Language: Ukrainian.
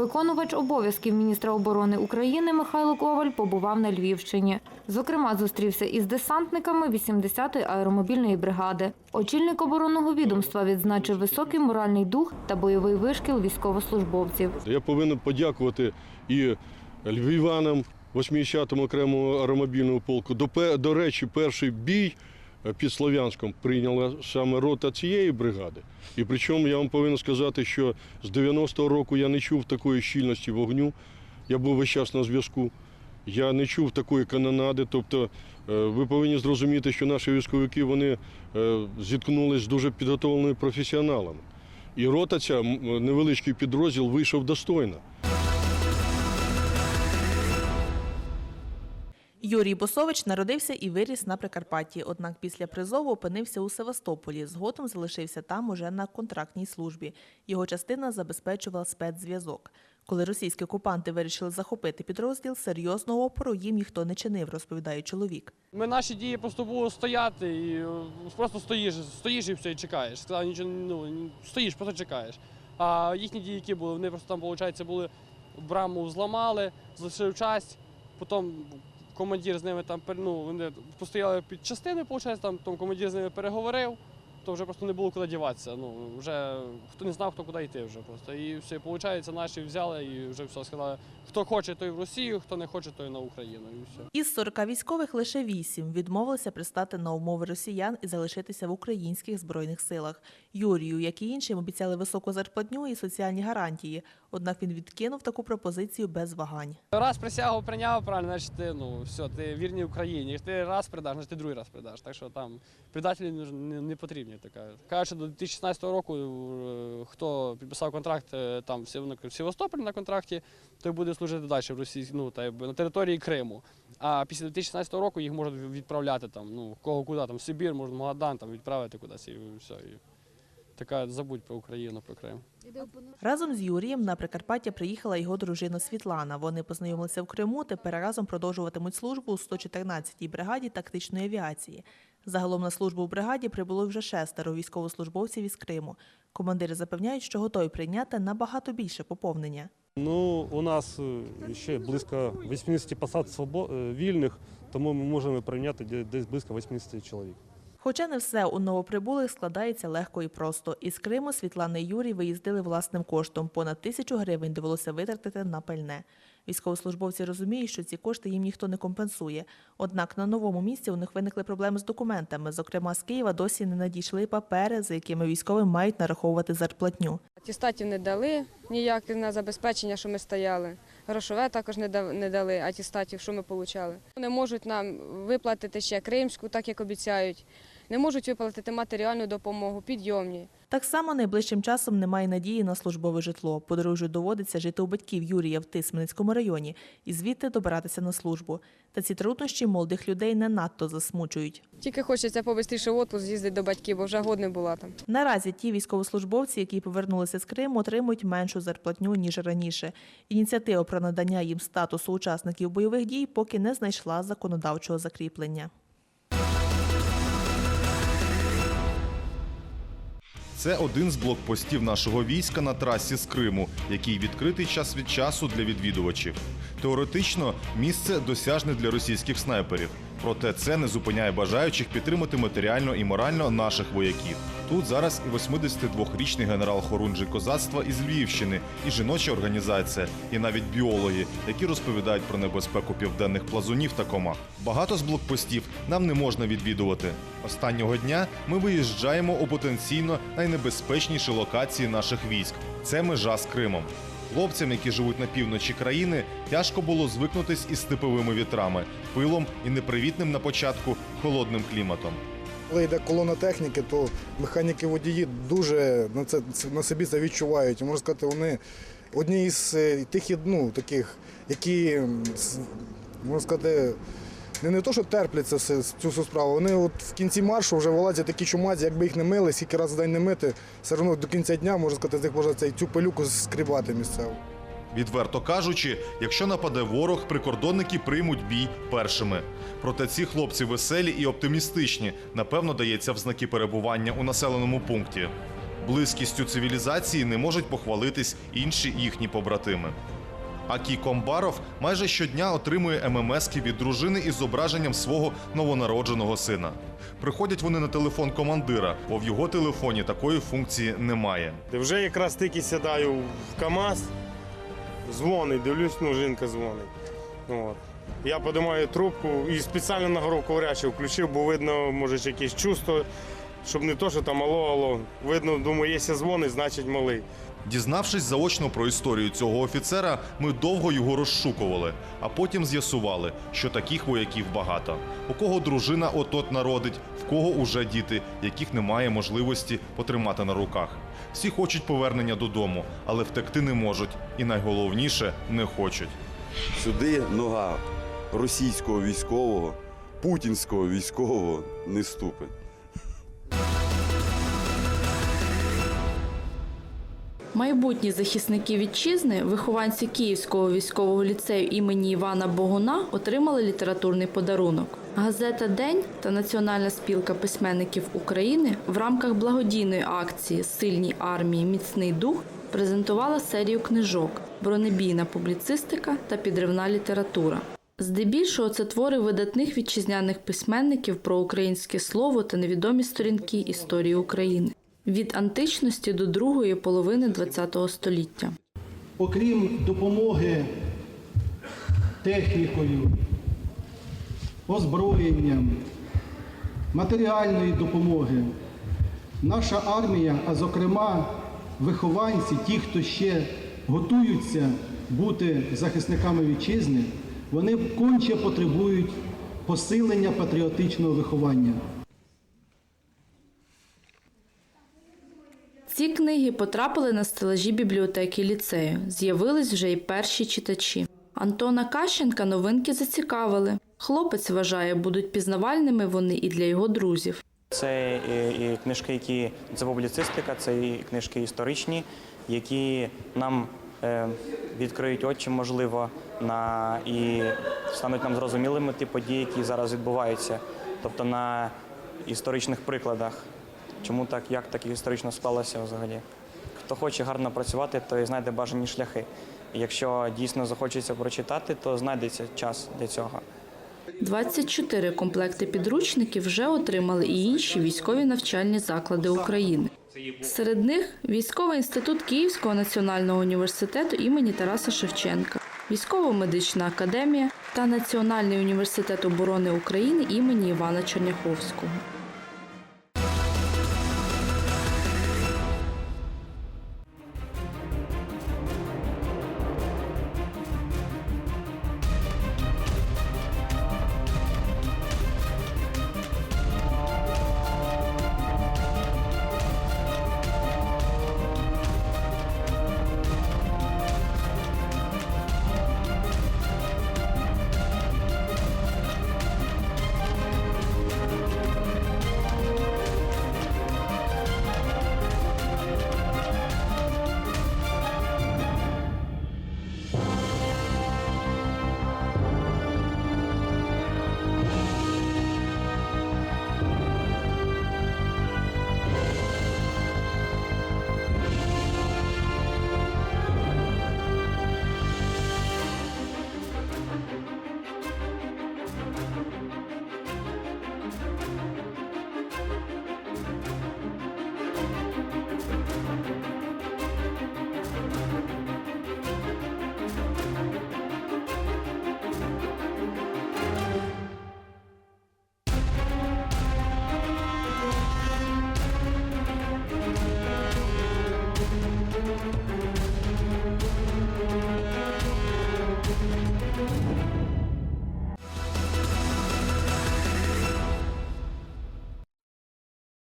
Виконувач обов'язків міністра оборони України Михайло Коваль побував на Львівщині. Зокрема, зустрівся із десантниками 80-ї аеромобільної бригади. Очільник оборонного відомства відзначив високий моральний дух та бойовий вишкіл військовослужбовців. Я повинен подякувати і львів'янам 80-му окремому аеромобільному полку. До, до речі, перший бій під Слов'янськом прийняла саме рота цієї бригади. І причому я вам повинен сказати, що з 90-го року я не чув такої щільності вогню. Я був весь час на зв'язку. Я не чув такої канонади. Тобто, е, ви повинні зрозуміти, що наші військовики вони е, зіткнулися з дуже підготовленими професіоналами. І рота ця невеличкий підрозділ вийшов достойно. Юрій Босович народився і виріс на Прикарпатті, однак після призову опинився у Севастополі. Згодом залишився там уже на контрактній службі. Його частина забезпечувала спецзв'язок. Коли російські окупанти вирішили захопити підрозділ, серйозного опору їм ніхто не чинив, розповідає чоловік. Ми наші дії просто було стояти і е, просто стоїш, стоїш і все, і чекаєш. Сказав, нічого, ну, стоїш, просто чекаєш. А їхні дії, які були, вони просто там, виходить, були браму зламали, залишили часть, потім командир з ними там, ну, вони постояли під частини, виходить, там, там командир з ними переговорив, то вже просто не було куди діватися. Ну, вже хто не знав, хто куди йти вже просто. І все, виходить, наші взяли і вже все сказали, хто хоче, той в Росію, хто не хоче, той на Україну. І все. Із 40 військових лише 8 відмовилися пристати на умови росіян і залишитися в українських збройних силах. Юрію, як і іншим, обіцяли високу зарплатню і соціальні гарантії. Однак він відкинув таку пропозицію без вагань. Раз присягу прийняв, правильно, значить ти, ну, все, ти вірний Україні. Якщо ти раз придаш, значить ти другий раз придаш. Так що там предателі не, не, не. Така. Кажуть, до 2016 року е, хто підписав контракт е, там в Сев- Севастополі на контракті, той буде служити далі в Росії, ну, та, на території Криму. А після 2016 року їх можуть відправляти там, ну, кого куди, там, в Сибір, може, Магадан, там, відправити кудись і все. І така забудь про Україну, про Крим. Разом з Юрієм на Прикарпаття приїхала його дружина Світлана. Вони познайомилися в Криму. Тепер разом продовжуватимуть службу у 114-й бригаді тактичної авіації. Загалом на службу в бригаді прибуло вже шестеро військовослужбовців із Криму. Командири запевняють, що готові прийняти набагато більше поповнення. Ну, у нас е, ще близько 80 посад е, вільних, тому ми можемо прийняти десь близько 80 чоловік. Хоча не все у новоприбулих складається легко і просто. Із Криму Світлана і Юрій виїздили власним коштом. Понад тисячу гривень довелося витратити на пальне. Військовослужбовці розуміють, що ці кошти їм ніхто не компенсує. Однак на новому місці у них виникли проблеми з документами. Зокрема, з Києва досі не надійшли папери, за якими військовим мають нараховувати зарплатню. Атестатів не дали ніяк на забезпечення, що ми стояли. Грошове також не дав- не дали атестатів, що ми отримали. Не можуть нам виплатити ще кримську, так як обіцяють. Не можуть виплатити матеріальну допомогу, підйомні. Так само найближчим часом немає надії на службове житло. Подружжю доводиться жити у батьків Юрія в Тисменницькому районі і звідти добиратися на службу. Та ці труднощі молодих людей не надто засмучують. Тільки хочеться побистріше в отпуск з'їздити до батьків, бо вже год не була там. Наразі ті військовослужбовці, які повернулися з Криму, отримують меншу зарплатню ніж раніше. Ініціатива про надання їм статусу учасників бойових дій поки не знайшла законодавчого закріплення. Це один з блокпостів нашого війська на трасі з Криму, який відкритий час від часу для відвідувачів. Теоретично місце досяжне для російських снайперів. Проте це не зупиняє бажаючих підтримати матеріально і морально наших вояків. Тут зараз і 82-річний генерал хорунжий козацтва із Львівщини, і жіноча організація, і навіть біологи, які розповідають про небезпеку південних плазунів та комах. Багато з блокпостів нам не можна відвідувати. Останнього дня ми виїжджаємо у потенційно найнебезпечніші локації наших військ. Це межа з Кримом. Хлопцям, які живуть на півночі країни, тяжко було звикнутись із степовими вітрами, пилом і непривітним на початку холодним кліматом. Коли йде колона техніки, то механіки водії дуже на це на собі це відчувають. Можна сказати, вони одні із е, тих ну, таких, які можна сказати. Не, не то, що терплять це все, цю справу. Вони от в кінці маршу вже вилазять такі чумазі, якби їх не мили, скільки разів в день не мити, все одно до кінця дня, можна сказати, з них можна цей, цю пилюку скрібати місцево. Відверто кажучи, якщо нападе ворог, прикордонники приймуть бій першими. Проте ці хлопці веселі і оптимістичні, напевно, дається в знаки перебування у населеному пункті. Близькістю цивілізації не можуть похвалитись інші їхні побратими. Акі Комбаров майже щодня отримує ММСки від дружини із зображенням свого новонародженого сина. Приходять вони на телефон командира, бо в його телефоні такої функції немає. Вже якраз тільки сідаю в КАМАЗ, дзвонить, дивлюсь, ну жінка дзвонить. От. Я подимаю трубку і спеціально на горовку говорячу включив, бо видно, може, якесь чувство, щоб не то, що там алло, алло. Видно, думаю, якщо дзвонить, значить малий. Дізнавшись заочно про історію цього офіцера, ми довго його розшукували, а потім з'ясували, що таких вояків багато. У кого дружина от-от народить, в кого уже діти, яких немає можливості потримати на руках. Всі хочуть повернення додому, але втекти не можуть, і найголовніше не хочуть. Сюди нога російського військового, путінського військового не ступить. Майбутні захисники вітчизни, вихованці Київського військового ліцею імені Івана Богуна, отримали літературний подарунок. Газета День та Національна спілка письменників України в рамках благодійної акції Сильній армії міцний дух презентувала серію книжок Бронебійна публіцистика та підривна література. Здебільшого це твори видатних вітчизняних письменників про українське слово та невідомі сторінки історії України від античності до другої половини ХХ століття. окрім допомоги технікою, озброєнням, матеріальної допомоги, наша армія, а зокрема вихованці, ті, хто ще готуються бути захисниками вітчизни, вони конче потребують посилення патріотичного виховання. Ці книги потрапили на стелажі бібліотеки ліцею. З'явились вже й перші читачі. Антона Кащенка новинки зацікавили. Хлопець вважає, будуть пізнавальними вони і для його друзів. Це і, і книжки, які це публіцистика, це і книжки історичні, які нам е, відкриють очі, можливо, на і стануть нам зрозумілими ті події, які зараз відбуваються, тобто на історичних прикладах. Чому так, як так історично склалося взагалі? Хто хоче гарно працювати, той знайде бажані шляхи. І якщо дійсно захочеться прочитати, то знайдеться час для цього. 24 комплекти підручників вже отримали і інші військові навчальні заклади України. Серед них Військовий інститут Київського національного університету імені Тараса Шевченка, Військово-медична академія та Національний університет оборони України імені Івана Черняховського.